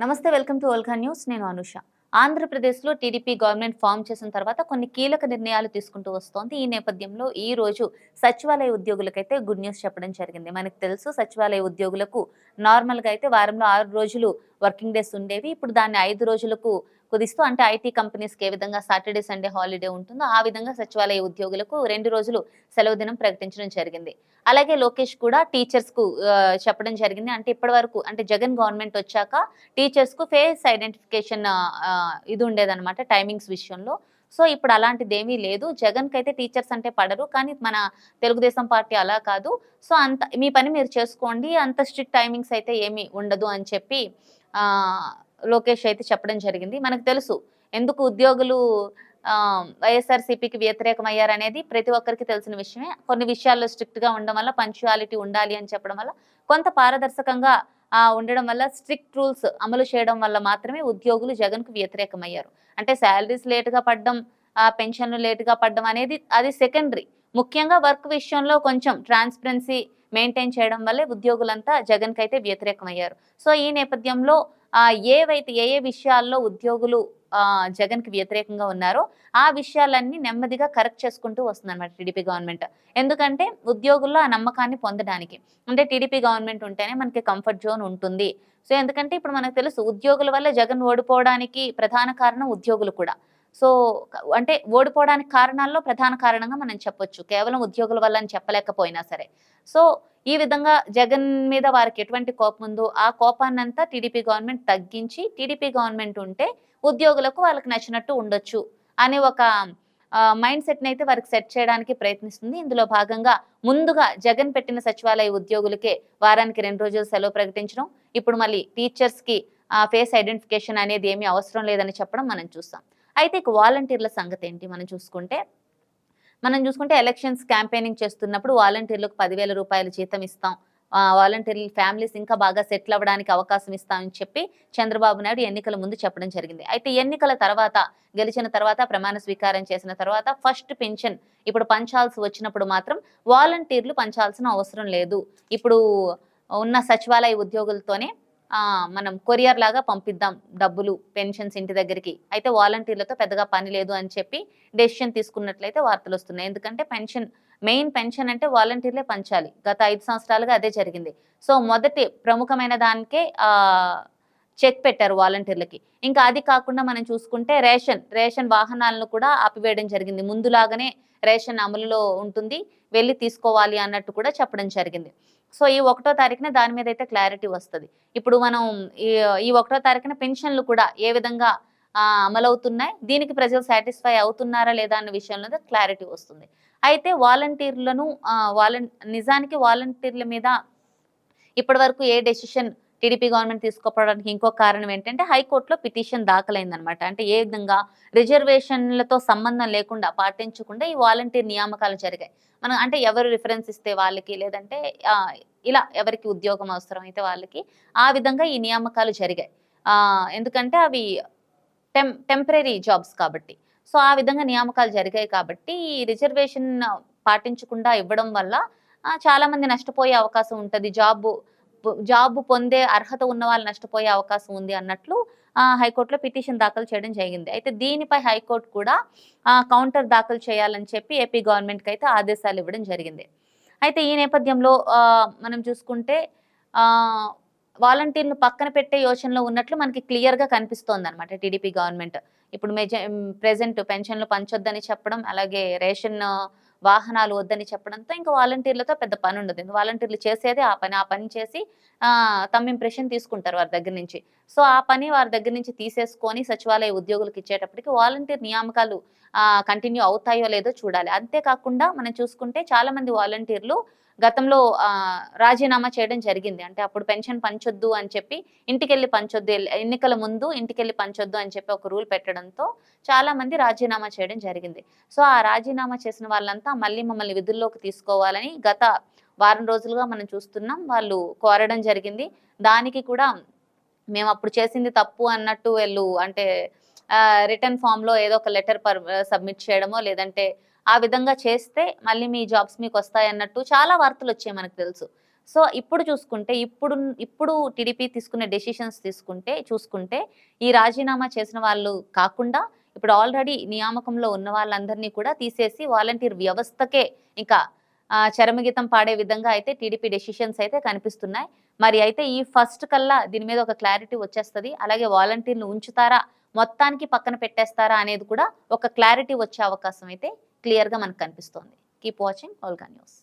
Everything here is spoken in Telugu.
నమస్తే వెల్కమ్ టు ఓల్కా న్యూస్. నేను అనుష. ఆంధ్రప్రదేశ్లో టీడీపీ గవర్నమెంట్ ఫామ్ చేసిన తర్వాత కొన్ని కీలక నిర్ణయాలు తీసుకుంటూ వస్తోంది. ఈ నేపథ్యంలో ఈ రోజు సచివాలయ ఉద్యోగులకైతే గుడ్ న్యూస్ చెప్పడం జరిగింది. మనకు తెలుసు సచివాలయ ఉద్యోగులకు నార్మల్గా అయితే వారంలో ఆరు రోజులు వర్కింగ్ డేస్ ఉండేవి. ఇప్పుడు దాన్ని ఐదు రోజులకు కుదిస్తూ అంటే ఐటీ కంపెనీస్కి ఏ విధంగా సాటర్డే సండే హాలిడే ఉంటుందో ఆ విధంగా సచివాలయ ఉద్యోగులకు రెండు రోజులు సెలవు దినం ప్రకటించడం జరిగింది. అలాగే లోకేష్ కూడా టీచర్స్కు చెప్పడం జరిగింది. అంటే ఇప్పటి వరకు అంటే జగన్ గవర్నమెంట్ వచ్చాక టీచర్స్కు ఫేస్ ఐడెంటిఫికేషన్ ఇది ఉండేదన్నమాట టైమింగ్స్ విషయంలో. సో ఇప్పుడు అలాంటిది ఏమీ లేదు. జగన్ అయితే టీచర్స్ అంటే పడరు. కానీ మన తెలుగుదేశం పార్టీ అలా కాదు. సో అంత మీ పని మీరు చేసుకోండి. అంత స్ట్రిక్ట్ టైమింగ్స్ అయితే ఏమీ ఉండదు అని చెప్పి లోకేష్ అయితే చెప్పడం జరిగింది. మనకు తెలుసు ఎందుకు ఉద్యోగులు ఆ, వైఎస్ఆర్సీపీకి వ్యతిరేకమయ్యారనేది ప్రతి ఒక్కరికి తెలిసిన విషయమే. కొన్ని విషయాల్లో స్ట్రిక్ట్గా ఉండడం వల్ల పంచువాలిటీ ఉండాలి అని చెప్పడం వల్ల కొంత పారదర్శకంగా ఉండడం వల్ల స్ట్రిక్ట్ రూల్స్ అమలు చేయడం వల్ల మాత్రమే ఉద్యోగులు జగన్కు వ్యతిరేకమయ్యారు. అంటే శాలరీస్ లేటుగా పడడం ఆ పెన్షన్లు లేటుగా పడడం అనేది అది సెకండరీ. ముఖ్యంగా వర్క్ విషయంలో కొంచెం ట్రాన్స్పరెన్సీ మెయింటైన్ చేయడం వల్లే ఉద్యోగులంతా జగన్కి అయితే వ్యతిరేకమయ్యారు. సో ఈ నేపథ్యంలో ఏవైతే ఏ ఏ విషయాల్లో ఉద్యోగులు జగన్కి వ్యతిరేకంగా ఉన్నారో ఆ విషయాలన్నీ నెమ్మదిగా కరెక్ట్ చేసుకుంటూ వస్తుందన్నమాట టీడీపీ గవర్నమెంట్. ఎందుకంటే ఉద్యోగుల్లో ఆ నమ్మకాన్ని పొందడానికి. అంటే టీడీపీ గవర్నమెంట్ ఉంటేనే మనకి కంఫర్ట్ జోన్ ఉంటుంది. సో ఎందుకంటే ఇప్పుడు మనకు తెలుసు ఉద్యోగుల వల్ల జగన్ ఓడిపోవడానికి ప్రధాన కారణం ఉద్యోగులు కూడా. సో అంటే ఓడిపోవడానికి కారణాల్లో ప్రధాన కారణంగా మనం చెప్పొచ్చు. కేవలం ఉద్యోగుల వల్ల అని చెప్పలేకపోయినా సరే. సో ఈ విధంగా జగన్ మీద వారికి ఎటువంటి కోపం ఉందో ఆ కోపాన్నంతా టీడీపీ గవర్నమెంట్ తగ్గించి టీడీపీ గవర్నమెంట్ ఉంటే ఉద్యోగులకు వాళ్ళకి నచ్చినట్టు ఉండొచ్చు అనే ఒక మైండ్ సెట్ని అయితే వారికి సెట్ చేయడానికి ప్రయత్నిస్తుంది. ఇందులో భాగంగా ముందుగా జగన్ పెట్టిన సచివాలయ ఉద్యోగులకే వారానికి రెండు రోజులు సెలవు ప్రకటించడం ఇప్పుడు మళ్ళీ టీచర్స్కి ఫేస్ ఐడెంటిఫికేషన్ అనేది ఏమీ అవసరం లేదని చెప్పడం మనం చూస్తాం అయితే ఇక వాలంటీర్ల సంగతి ఏంటి? మనం చూసుకుంటే మనం చూసుకుంటే ఎలక్షన్స్ క్యాంపెయినింగ్ చేస్తున్నప్పుడు వాలంటీర్లకు పదివేల రూపాయల జీతం ఇస్తాం. ఆ, వాలంటీర్ల ఫ్యామిలీస్ ఇంకా బాగా సెటిల్ అవ్వడానికి అవకాశం ఇస్తామని చెప్పి చంద్రబాబు నాయుడు ఎన్నికల ముందు చెప్పడం జరిగింది. అయితే ఎన్నికల తర్వాత గెలిచిన తర్వాత ప్రమాణ స్వీకారం చేసిన తర్వాత ఫస్ట్ పెన్షన్ ఇప్పుడు పంచాల్సి వచ్చినప్పుడు మాత్రం వాలంటీర్లు పంచాల్సిన అవసరం లేదు. ఇప్పుడు ఉన్న సచివాలయ ఉద్యోగులతోనే మనం కొరియర్ లాగా పంపిద్దాం డబ్బులు పెన్షన్స్ ఇంటి దగ్గరికి. అయితే వాలంటీర్లతో పెద్దగా పని లేదు అని చెప్పి డెసిషన్ తీసుకున్నట్లయితే వార్తలు వస్తున్నాయి. ఎందుకంటే పెన్షన్ మెయిన్ పెన్షన్ అంటే వాలంటీర్లే పంచాలి. గత ఐదు సంవత్సరాలుగా అదే జరిగింది. సో మొదటి ప్రముఖమైన దానికే చెక్ పెట్టారు వాలంటీర్లకి. ఇంకా అది కాకుండా మనం చూసుకుంటే రేషన్ రేషన్ వాహనాలను కూడా ఆపివేయడం జరిగింది. ముందులాగానే రేషన్ అమలులో ఉంటుంది. వెళ్ళి తీసుకోవాలి అన్నట్టు కూడా చెప్పడం జరిగింది. సో ఈ ఒకటో తారీఖున దాని మీద అయితే క్లారిటీ వస్తుంది. ఇప్పుడు మనం ఈ ఈ ఒకటో తారీఖున పెన్షన్లు కూడా ఏ విధంగా అమలవుతున్నాయి దీనికి ప్రజలు సాటిస్ఫై అవుతున్నారా లేదా అన్న విషయంలో క్లారిటీ వస్తుంది. అయితే వాలంటీర్లను ఆ, వాలం నిజానికి వాలంటీర్ల మీద ఇప్పటి వరకు ఏ డెసిషన్ టీడీపీ గవర్నమెంట్ తీసుకోవడానికి ఇంకో కారణం ఏంటంటే హైకోర్టులో పిటిషన్ దాఖలైందనమాట అంటే ఏ విధంగా రిజర్వేషన్లతో సంబంధం లేకుండా పాటించకుండా ఈ వాలంటీర్ నియామకాలు జరిగాయి. మనం అంటే ఎవరు రిఫరెన్స్ ఇస్తే వాళ్ళకి లేదంటే ఇలా ఎవరికి ఉద్యోగం అవసరం అయితే వాళ్ళకి ఆ విధంగా ఈ నియామకాలు జరిగాయి. ఎందుకంటే అవి టెం టెంపరీ జాబ్స్ కాబట్టి. సో ఆ విధంగా నియామకాలు జరిగాయి కాబట్టి ఈ రిజర్వేషన్ పాటించకుండా ఇవ్వడం వల్ల చాలామంది చాలా మంది నష్టపోయే అవకాశం ఉంటుంది. జాబ్ జాబ్ పొందే అర్హత ఉన్న వాళ్ళు నష్టపోయే అవకాశం ఉంది అన్నట్లు ఆ, హైకోర్టులో పిటిషన్ దాఖలు చేయడం జరిగింది. అయితే దీనిపై హైకోర్టు కూడా కౌంటర్ దాఖలు చేయాలని చెప్పి ఏపీ గవర్నమెంట్కి అయితే ఆదేశాలు ఇవ్వడం జరిగింది. అయితే ఈ నేపథ్యంలో మనం చూసుకుంటే ఆ, వాలంటీర్లు పక్కన పెట్టే యోచనలో ఉన్నట్లు మనకి క్లియర్గా కనిపిస్తోంది అనమాట టీడీపీ గవర్నమెంట్. ఇప్పుడు మెజ ప్రెజెంట్ పెన్షన్లు పంచొద్దని చెప్పడం అలాగే రేషన్ వాహనాలు వద్దని చెప్పడంతో ఇంకా వాలంటీర్లతో పెద్ద పని ఉండదు వాలంటీర్లు చేసేదే ఆ పని. ఆ పని చేసి తమ ఇంప్రెషన్ తీసుకుంటారు వారి దగ్గర నుంచి. సో ఆ పని వారి దగ్గర నుంచి తీసేసుకొని సచివాలయ ఉద్యోగులకు ఇచ్చేటప్పటికి వాలంటీర్ నియామకాలు కంటిన్యూ అవుతాయో లేదో చూడాలి. అంతేకాకుండా మనం చూసుకుంటే చాలామంది వాలంటీర్లు గతంలో రాజీనామా చేయడం జరిగింది. అంటే అప్పుడు పెన్షన్ పంచొద్దు అని చెప్పి ఇంటికెళ్ళి పంచొద్దు ఎన్నికల ముందు ఇంటికెళ్ళి పంచొద్దు అని చెప్పి ఒక రూల్ పెట్టడంతో చాలా మంది రాజీనామా చేయడం జరిగింది. సో ఆ రాజీనామా చేసిన వాళ్ళంతా మళ్ళీ మమ్మల్ని విధుల్లోకి తీసుకోవాలని గత వారం రోజులుగా మనం చూస్తున్నాం. వాళ్ళు కోరడం జరిగింది. దానికి కూడా మేము అప్పుడు చేసింది తప్పు అన్నట్టు వీళ్ళు అంటే రిటర్న్ ఫామ్లో ఏదో ఒక లెటర్ పర్ సబ్మిట్ చేయడమో లేదంటే ఆ విధంగా చేస్తే మళ్ళీ మీ జాబ్స్ మీకు వస్తాయి అన్నట్టు చాలా వార్తలు వచ్చాయి మనకు తెలుసు. సో ఇప్పుడు చూసుకుంటే ఇప్పుడు ఇప్పుడు టీడీపీ తీసుకునే డెసిషన్స్ తీసుకుంటే చూసుకుంటే ఈ రాజీనామా చేసిన వాళ్ళు కాకుండా ఇప్పుడు ఆల్రెడీ నియామకంలో ఉన్న వాళ్ళందరినీ కూడా తీసేసి వాలంటీర్ వ్యవస్థకే ఇంకా చరమగీతం పాడే విధంగా అయితే టీడీపీ డెసిషన్స్ అయితే కనిపిస్తున్నాయి. మరి అయితే ఈ ఫస్ట్ కల్లా దీని మీద ఒక క్లారిటీ వచ్చేస్తుంది. అలాగే వాలంటీర్లు ఉంచుతారా? మొత్తానికి పక్కన పెట్టేస్తారా? అనేది కూడా ఒక క్లారిటీ వచ్చే అవకాశం అయితే క్లియర్గా మనకు కనిపిస్తోంది. కీప్ వాచింగ్ ఆల్గా న్యూస్.